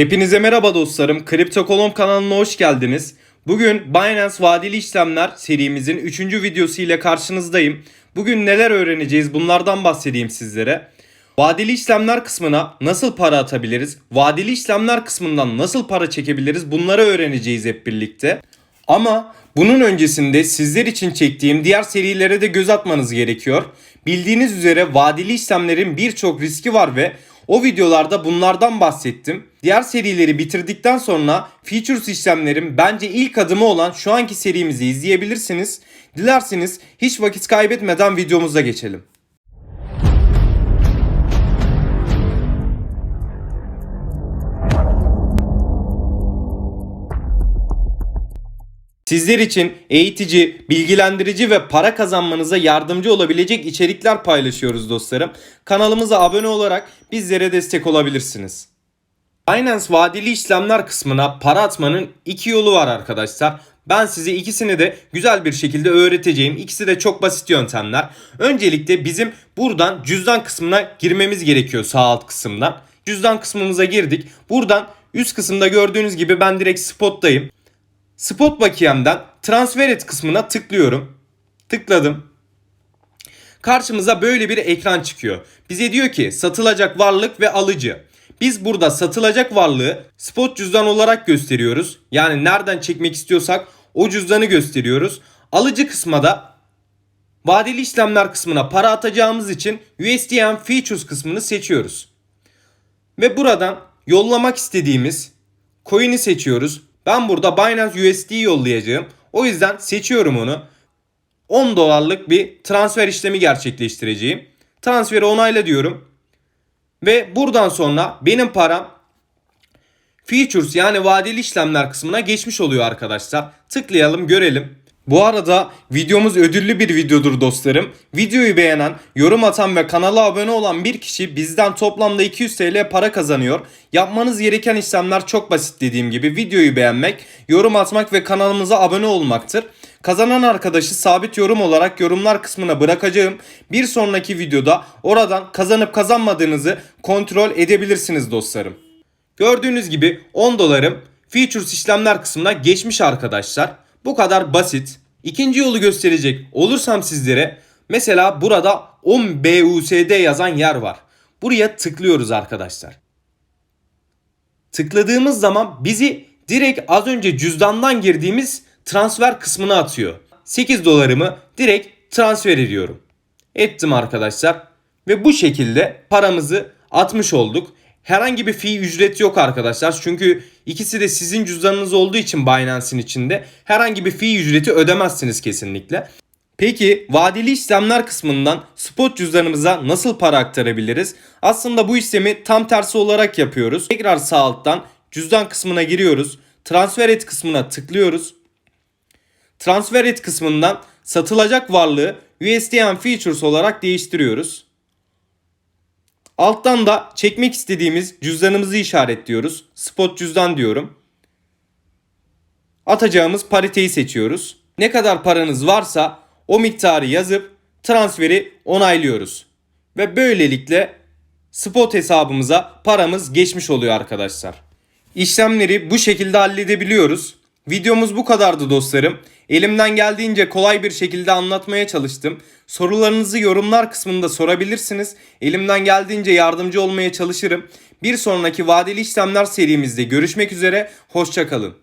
Hepinize merhaba dostlarım. Kripto Kolom kanalına hoş geldiniz. Bugün Binance vadeli işlemler serimizin 3. videosu ile karşınızdayım. Bugün neler öğreneceğiz bunlardan bahsedeyim sizlere. Vadeli işlemler kısmına nasıl para atabiliriz? Vadeli işlemler kısmından nasıl para çekebiliriz? Bunları öğreneceğiz hep birlikte. Ama bunun öncesinde sizler için çektiğim diğer serilere de göz atmanız gerekiyor. Bildiğiniz üzere vadeli işlemlerin birçok riski var ve o videolarda bunlardan bahsettim. Diğer serileri bitirdikten sonra Features işlemlerin bence ilk adımı olan şu anki serimizi izleyebilirsiniz. Dilerseniz hiç vakit kaybetmeden videomuza geçelim. Sizler için eğitici, bilgilendirici ve para kazanmanıza yardımcı olabilecek içerikler paylaşıyoruz dostlarım. Kanalımıza abone olarak bizlere destek olabilirsiniz. Binance vadeli işlemler kısmına para atmanın iki yolu var arkadaşlar. Ben size ikisini de güzel bir şekilde öğreteceğim. İkisi de çok basit yöntemler. Öncelikle bizim buradan cüzdan kısmına girmemiz gerekiyor sağ alt kısımdan. Cüzdan kısmımıza girdik. Buradan üst kısımda gördüğünüz gibi ben direkt spottayım. Spot bakiyemden transfer et kısmına tıklıyorum. Tıkladım. Karşımıza böyle bir ekran çıkıyor. Bize diyor ki satılacak varlık ve alıcı. Biz burada satılacak varlığı spot cüzdan olarak gösteriyoruz. Yani nereden çekmek istiyorsak o cüzdanı gösteriyoruz. Alıcı kısma da vadeli işlemler kısmına para atacağımız için USDM Features kısmını seçiyoruz. Ve buradan yollamak istediğimiz coin'i seçiyoruz. Ben burada Binance USD yollayacağım. O yüzden seçiyorum onu. 10 dolarlık bir transfer işlemi gerçekleştireceğim. Transferi onayla diyorum. Ve buradan sonra benim param Features yani vadeli işlemler kısmına geçmiş oluyor arkadaşlar. Tıklayalım görelim. Bu arada videomuz ödüllü bir videodur dostlarım. Videoyu beğenen, yorum atan ve kanala abone olan bir kişi bizden toplamda 200 TL para kazanıyor. Yapmanız gereken işlemler çok basit dediğim gibi. Videoyu beğenmek, yorum atmak ve kanalımıza abone olmaktır. Kazanan arkadaşı sabit yorum olarak yorumlar kısmına bırakacağım. Bir sonraki videoda oradan kazanıp kazanmadığınızı kontrol edebilirsiniz dostlarım. Gördüğünüz gibi 10 dolarım Features işlemler kısmına geçmiş arkadaşlar. Bu kadar basit. İkinci yolu gösterecek olursam sizlere mesela burada 10 BUSD yazan yer var. Buraya tıklıyoruz arkadaşlar. Tıkladığımız zaman bizi direkt az önce cüzdandan girdiğimiz transfer kısmına atıyor. 8 dolarımı direkt transfer ediyorum. Ettim arkadaşlar ve bu şekilde paramızı atmış olduk. Herhangi bir fee ücret yok arkadaşlar. Çünkü ikisi de sizin cüzdanınız olduğu için Binance'in içinde herhangi bir fee ücreti ödemezsiniz kesinlikle. Peki vadeli işlemler kısmından spot cüzdanımıza nasıl para aktarabiliriz? Aslında bu işlemi tam tersi olarak yapıyoruz. Tekrar sağ alttan cüzdan kısmına giriyoruz. Transfer et kısmına tıklıyoruz. Transfer et kısmından satılacak varlığı USDM Features olarak değiştiriyoruz. Alttan da çekmek istediğimiz cüzdanımızı işaretliyoruz. Spot cüzdan diyorum. Atacağımız pariteyi seçiyoruz. Ne kadar paranız varsa o miktarı yazıp transferi onaylıyoruz. Ve böylelikle spot hesabımıza paramız geçmiş oluyor arkadaşlar. İşlemleri bu şekilde halledebiliyoruz. Videomuz bu kadardı dostlarım. Elimden geldiğince kolay bir şekilde anlatmaya çalıştım. Sorularınızı yorumlar kısmında sorabilirsiniz. Elimden geldiğince yardımcı olmaya çalışırım. Bir sonraki vadeli işlemler serimizde görüşmek üzere. Hoşçakalın.